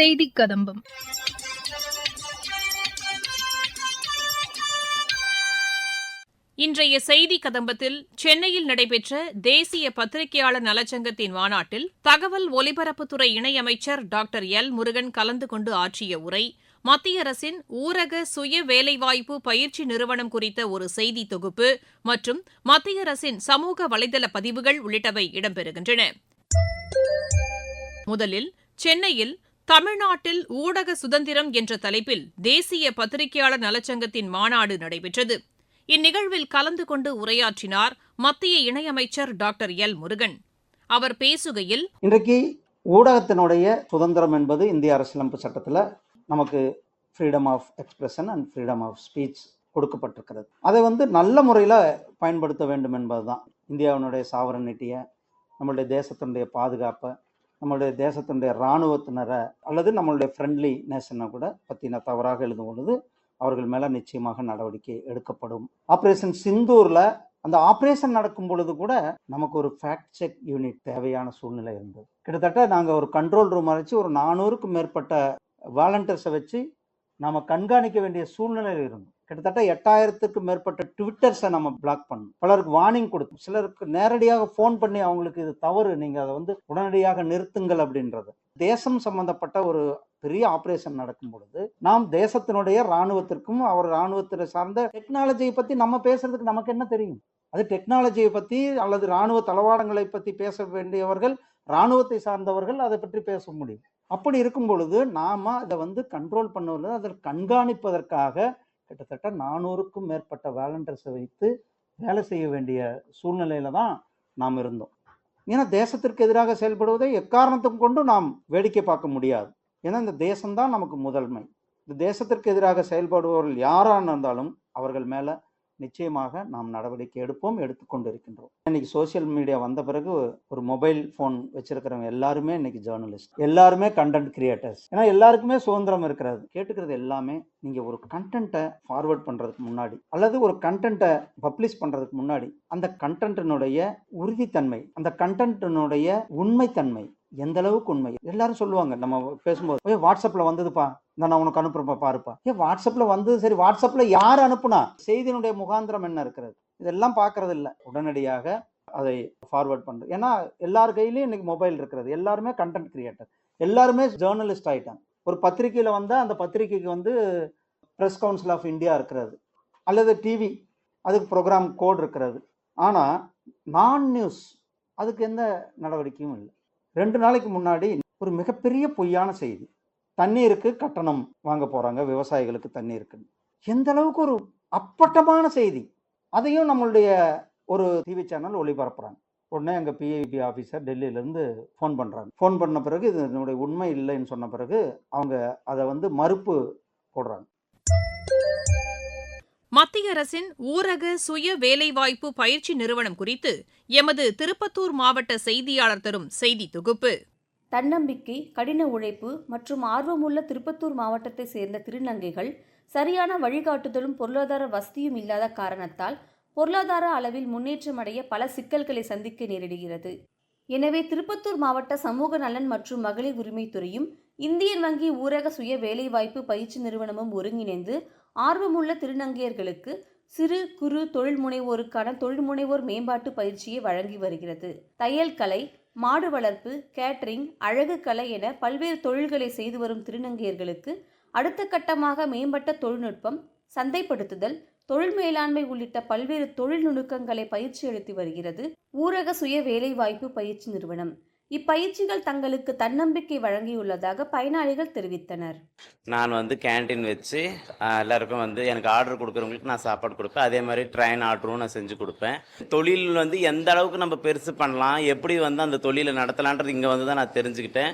செய்தி கதம்பம் இன்றைய செய்தி கதம்பத்தில் சென்னையில் நடைபெற்ற தேசிய பத்திரிகையாளர் நலச்சங்கத்தின் மாநாட்டில் தகவல் ஒலிபரப்புத்துறை இணையமைச்சர் டாக்டர் எல் முருகன் கலந்து கொண்டு ஆற்றிய உரை மத்திய அரசின் ஊரக சுய வேலைவாய்ப்பு பயிற்சி நிறுவனம் குறித்த ஒரு செய்தி தொகுப்பு மற்றும் மத்திய அரசின் சமூக வலைதள பதிவுகள் உள்ளிட்டவை இடம்பெறுகின்றன. முதலில் சென்னையில் தமிழ்நாட்டில் ஊடக சுதந்திரம் என்ற தலைப்பில் தேசிய பத்திரிகையாளர் நலச்சங்கத்தின் மாநாடு நடைபெற்றது. இந்நிகழ்வில் கலந்து கொண்டு உரையாற்றினார் மத்திய இணையமைச்சர் டாக்டர் எல் முருகன். அவர் பேசுகையில் இன்றைக்கு ஊடகத்தினுடைய சுதந்திரம் என்பது இந்திய அரசியலமைப்பு சட்டத்தில் நமக்கு freedom of expression and freedom of speech கொடுக்கப்பட்டிருக்கிறது. அதை வந்து நல்ல முறையில் பயன்படுத்த வேண்டும் என்பது தான் இந்தியாவினுடைய சாவரனிட்டியை நம்மளுடைய தேசத்தினுடைய பாதுகாப்பை நம்மளுடைய தேசத்தினுடைய இராணுவத்தினரை அல்லது நம்மளுடைய ஃப்ரெண்ட்லி நேஷனை கூட பற்றின தவறாக எழுதும் பொழுது அவர்கள் மேலே நிச்சயமாக நடவடிக்கை எடுக்கப்படும். ஆப்ரேஷன் சிந்தூரில் அந்த ஆப்ரேஷன் நடக்கும் பொழுது கூட நமக்கு ஒரு ஃபேக்ட் செக் யூனிட் தேவையான சூழ்நிலை இருந்தது. கிட்டத்தட்ட நாங்கள் ஒரு கண்ட்ரோல் ரூம் அழைச்சி ஒரு நானூறுக்கும் மேற்பட்ட வாலண்டியர்ஸை வச்சு நாம் கண்காணிக்க வேண்டிய சூழ்நிலையில் இருந்தோம். கிட்டத்தட்ட எட்டாயிரத்துக்கும் மேற்பட்ட ட்விட்டர்ஸை நம்ம பிளாக் பண்ணோம் பலருக்கு வார்னிங் கொடுத்தோம் சிலருக்கு நேரடியாக ஃபோன் பண்ணி அவங்களுக்கு இது தவறு. நீங்கள் அதை வந்து உடனடியாக நிறுத்துங்கள் அப்படின்றது. தேசம் சம்பந்தப்பட்ட ஒரு பெரிய ஆபரேஷன் நடக்கும் பொழுது நாம் தேசத்தினுடைய இராணுவத்திற்கும் அவர் ராணுவத்தை சார்ந்த டெக்னாலஜியை பற்றி நம்ம பேசுறதுக்கு நமக்கு என்ன தெரியும்? அது டெக்னாலஜியை பற்றி அல்லது இராணுவ தளவாடங்களை பற்றி பேச வேண்டியவர்கள் இராணுவத்தை சார்ந்தவர்கள் அதை பற்றி பேச முடியும். அப்படி இருக்கும் பொழுது நாம அதை வந்து கண்ட்ரோல் பண்ணுவது அதை கண்காணிப்பதற்காக கிட்டத்தட்ட நானூறுக்கும் மேற்பட்ட வேலண்டர்ஸை வைத்து வேலை செய்ய வேண்டிய சூழ்நிலையில தான் நாம் இருந்தோம். ஏன்னா தேசத்திற்கு எதிராக செயல்படுவதை எக்காரணத்தும் கொண்டு நாம் வேடிக்கை பார்க்க முடியாது. ஏன்னா இந்த தேசம்தான் நமக்கு முதன்மை. இந்த தேசத்திற்கு எதிராக செயல்படுபவர்கள் யாராக இருந்தாலும் அவர்கள் மேலே நிச்சயமாக நாம் நடவடிக்கை எடுப்போம் எடுத்துக்கொண்டு இருக்கின்றோம் இன்னைக்கு சோசியல் மீடியா வந்த பிறகு ஒரு மொபைல் ஃபோன் வச்சிருக்கிறவங்க எல்லாருமே இன்னைக்கு ஜேர்னலிஸ்ட் எல்லாருமே கண்டென்ட் கிரியேட்டர்ஸ் ஏன்னா எல்லாருக்குமே சுதந்திரம் இருக்கிறது. கேட்டுக்கிறது எல்லாமே நீங்க ஒரு கண்டென்ட்டை ஃபார்வர்ட் பண்றதுக்கு முன்னாடி அல்லது ஒரு கண்டென்ட்டை பப்ளிஷ் பண்றதுக்கு முன்னாடி அந்த கண்டென்ட்டினுடைய உறுதித்தன்மை அந்த கண்டென்ட்டினுடைய உண்மைத்தன்மை எந்த அளவுக்கு உண்மை? எல்லாரும் சொல்லுவாங்க நம்ம பேசும்போது "ஏய், வாட்ஸ்அப்ல வந்ததுப்பா. நான் உனக்கு அனுப்புறப்ப பாருப்பா. ஏ வாட்ஸ்அப்ல வந்தது சரி வாட்ஸ்அப்ல யார் அனுப்புனா? செய்தியினுடைய முகாந்திரம் என்ன இருக்கிறது? இதெல்லாம் பார்க்கறது இல்லை உடனடியாக அதை ஃபார்வர்ட் பண்ணுறது ஏன்னா எல்லார் கையிலையும் இன்னைக்கு மொபைல் இருக்கிறது. எல்லாருமே கண்டென்ட் கிரியேட்டர் எல்லாருமே ஜேர்னலிஸ்ட் ஆகிட்டாங்க ஒரு பத்திரிகையில் வந்தால் அந்த பத்திரிக்கைக்கு வந்து ப்ரெஸ் கவுன்சில் ஆஃப் இந்தியா இருக்கிறது. அல்லது டிவி அதுக்கு ப்ரோக்ராம் கோட் இருக்கிறது. ஆனால் நான் நியூஸ் அதுக்கு எந்த நடவடிக்கையும் இல்லை. ரெண்டு நாளைக்கு முன்னாடி ஒரு மிகப்பெரிய பொய்யான செய்தி. தண்ணீருக்கு கட்டணம் வாங்க போகிறாங்க விவசாயிகளுக்கு தண்ணீருக்குன்னு. எந்த அளவுக்கு ஒரு அப்பட்டமான செய்தி. அதையும் நம்மளுடைய ஒரு டிவி சேனல் ஒளிபரப்புறாங்க. உடனே எங்கள் பிஐபி ஆஃபீஸர் டெல்லியிலேருந்து ஃபோன் பண்ணுறாங்க ஃபோன் பண்ண பிறகு இது என்னுடைய உண்மை இல்லைன்னு சொன்ன பிறகு அவங்க அதை வந்து மறுப்பு போடுறாங்க. மத்திய அரசின் ஊரக சுய வேலைவாய்ப்பு பயிற்சி நிறுவனம் குறித்து எமது திருப்பத்தூர் மாவட்ட செய்தியாளர் தரும் செய்தி தொகுப்பு. தன்னம்பிக்கை கடின உழைப்பு மற்றும் ஆர்வமுள்ள திருப்பத்தூர் மாவட்டத்தை சேர்ந்த திருநங்கைகள் சரியான வழிகாட்டுதலும் பொருளாதார வசதியும் இல்லாத காரணத்தால் பொருளாதார அளவில் முன்னேற்றம் அடைய பல சிக்கல்களை சந்திக்க நேரிடுகிறது. எனவே திருப்பத்தூர் மாவட்ட சமூக நலன் மற்றும் மகளிர் உரிமைத்துறையும் இந்தியன் வங்கி ஊரக சுய வேலைவாய்ப்பு பயிற்சி நிறுவனமும் ஒருங்கிணைந்து ஆர்வமுள்ள திருநங்கையர்களுக்கு சிறு குறு தொழில் முனைவோருக்கான தொழில் முனைவோர் மேம்பாட்டு பயிற்சியை வழங்கி வருகிறது. தையல் கலை மாடு வளர்ப்பு கேட்டரிங் அழகு கலை என பல்வேறு தொழில்களை செய்து வரும் திருநங்கையர்களுக்கு அடுத்த கட்டமாக மேம்பட்ட தொழில்நுட்பம் சந்தைப்படுத்துதல் தொழில் மேலாண்மை உள்ளிட்ட பல்வேறு தொழில் நுணுக்கங்களை பயிற்சி அளித்து வருகிறது. ஊரக சுய வேலைவாய்ப்பு பயிற்சி நிறுவனம். இப்பயிற்சிகள் தங்களுக்கு தன்னம்பிக்கை வழங்கியுள்ளதாக பயனாளிகள் தெரிவித்தனர். நான் வந்து கேண்டீன் வச்சு எல்லாருக்கும் வந்து எனக்கு ஆர்டர் கொடுக்குறவங்களுக்கு நான் சாப்பாடு கொடுப்பேன். அதே மாதிரி ட்ரெயின் ஆர்டரும் நான் செஞ்சு கொடுப்பேன். தொழில் வந்து எந்த அளவுக்கு நம்ம பெருசு பண்ணலாம் எப்படி வந்து அந்த தொழிலை நடத்தலான்றது இங்கே வந்து தான் நான் தெரிஞ்சுக்கிட்டேன்.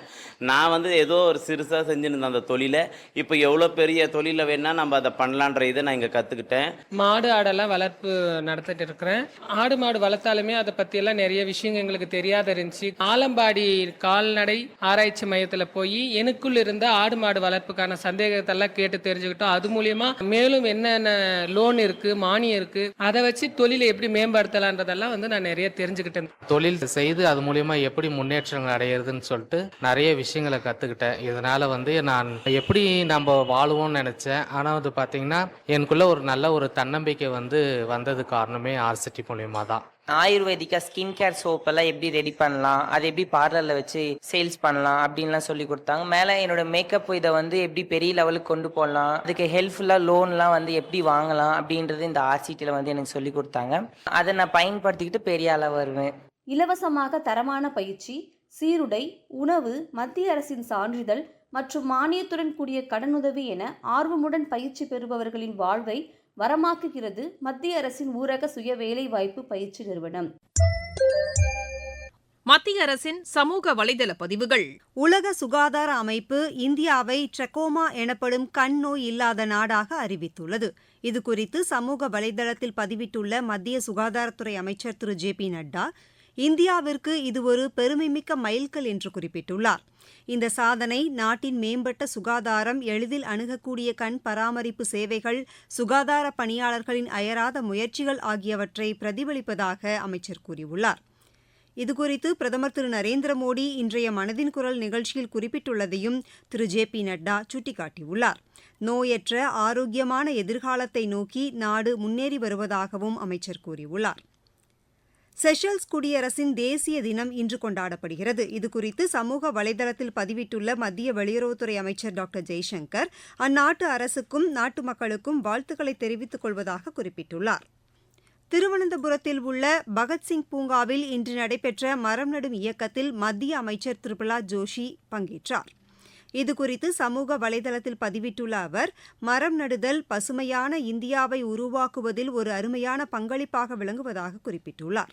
நான் வந்து ஏதோ ஒரு சிறுசாக செஞ்சுருந்தேன் அந்த தொழிலை. இப்போ எவ்வளோ பெரிய தொழிலை வேணால் நம்ம அதை பண்ணலான்ற இதை நான் இங்கே கற்றுக்கிட்டேன் மாடு ஆடெல்லாம் வளர்ப்பு நடத்திட்டு இருக்கிறேன். ஆடு மாடு வளர்த்தாலுமே அதை பற்றியெல்லாம் நிறைய விஷயங்கள் எங்களுக்கு தெரியாத இருந்துச்சு. ஆலம்பாடி தரங்கம்பாடி கால்நடை ஆராய்ச்சி மையத்தில் போய் எனக்குள் இருந்த ஆடு மாடு வளர்ப்புக்கான சந்தேகத்தெல்லாம் கேட்டு தெரிஞ்சுக்கிட்டோம். அது மூலியமா மேலும் என்னென்ன லோன் இருக்கு மானியம் இருக்கு அதை வச்சு தொழிலை எப்படி மேம்படுத்தலான்றதெல்லாம் வந்து நான் நிறைய தெரிஞ்சுக்கிட்டேன் தொழில் செய்து அது மூலியமா எப்படி முன்னேற்றங்கள் அடையிறதுன்னு சொல்லிட்டு நிறைய விஷயங்களை கற்றுக்கிட்டேன் இதனால வந்து நான் எப்படி நம்ம வாழுவோம்னு நினச்சேன். ஆனால் வந்து பார்த்தீங்கன்னா எனக்குள்ள ஒரு நல்ல ஒரு தன்னம்பிக்கை வந்து வந்தது காரணமே ஆர்சிட்டி மூலியமா தான் ஆயுர்வேதிக்கா ஸ்கின் கேர் சோப் எல்லாம் எப்படி ரெடி பண்ணலாம்? அதை எப்படி பார்லரில் வச்சு சேல்ஸ் பண்ணலாம்? அப்படின்லாம் சொல்லி கொடுத்தாங்க. மேலே என்னோட மேக்கப் இதை வந்து எப்படி பெரிய லெவலுக்கு கொண்டு போகலாம் அதுக்கு ஹெல்ப்ஃபுல்லாக லோன்லாம் வந்து எப்படி வாங்கலாம்? அப்படின்றது இந்த ஆர்சிட்டியில் வந்து எனக்கு சொல்லி கொடுத்தாங்க. அதை நான் பயன்படுத்திக்கிட்டு பெரிய அளவு வருவேன். இலவசமாக தரமான பயிற்சி சீருடை உணவு மத்திய அரசின் சான்றிதழ் மற்றும் மானியத்துடன் கூடிய கடனுதவி என ஆர்வமுடன் பயிற்சி பெறுபவர்களின் வாழ்வை வரமாக்குகிறது மத்திய அரசின் ஊரக சுய வேலைவாய்ப்பு பயிற்சி நிறுவனம். மத்திய அரசின் சமூக வலைதள பதிவுகள். உலக சுகாதார அமைப்பு இந்தியாவை ட்ரக்கோமா எனப்படும் கண் நோய் இல்லாத நாடாக அறிவித்துள்ளது. இதுகுறித்து சமூக வலைதளத்தில் பதிவிட்டுள்ள மத்திய சுகாதாரத்துறை அமைச்சர் திரு ஜே பி நட்டா இந்தியாவிற்கு இது ஒரு பெருமைமிக்க மைல்கல் என்று குறிப்பிட்டுள்ளார். இந்த சாதனை நாட்டின் மேம்பட்ட சுகாதாரம் எளிதில் அணுகக்கூடிய கண் பராமரிப்பு சேவைகள் சுகாதார பணியாளர்களின் அயராத முயற்சிகள் ஆகியவற்றை பிரதிபலிப்பதாக அமைச்சர் கூறியுள்ளார். இதுகுறித்து பிரதமர் திரு நரேந்திர மோடி இன்றைய மனதின் குரல் நிகழ்ச்சியில் குறிப்பிட்டுள்ளதையும் திரு ஜே பி நட்டா சுட்டிக்காட்டியுள்ளார். நோயற்ற ஆரோக்கியமான எதிர்காலத்தை நோக்கி நாடு முன்னேறி வருவதாகவும் அமைச்சர் கூறியுள்ளார். செஷல்ஸ் குடியரசின் தேசிய தினம் இன்று கொண்டாடப்படுகிறது. இதுகுறித்து சமூக வலைதளத்தில் பதிவிட்டுள்ள மத்திய வெளியுறவுத்துறை அமைச்சர் டாக்டர் ஜெய்சங்கர் அந்நாட்டு அரசுக்கும் நாட்டு மக்களுக்கும் வாழ்த்துக்களை தெரிவித்துக் கொள்வதாக குறிப்பிட்டுள்ளார். திருவனந்தபுரத்தில் உள்ள பகத்சிங் பூங்காவில் இன்று நடைபெற்ற மரம் நடும் இயக்கத்தில் மத்திய அமைச்சர் திரு ஜோஷி பங்கேற்றார். இதுகுறித்து சமூக வலைதளத்தில் பதிவிட்டுள்ள அவர் மரம் நடுதல் பசுமையான இந்தியாவை உருவாக்குவதில் ஒரு அருமையான பங்களிப்பாக விளங்குவதாக குறிப்பிட்டுள்ளார்.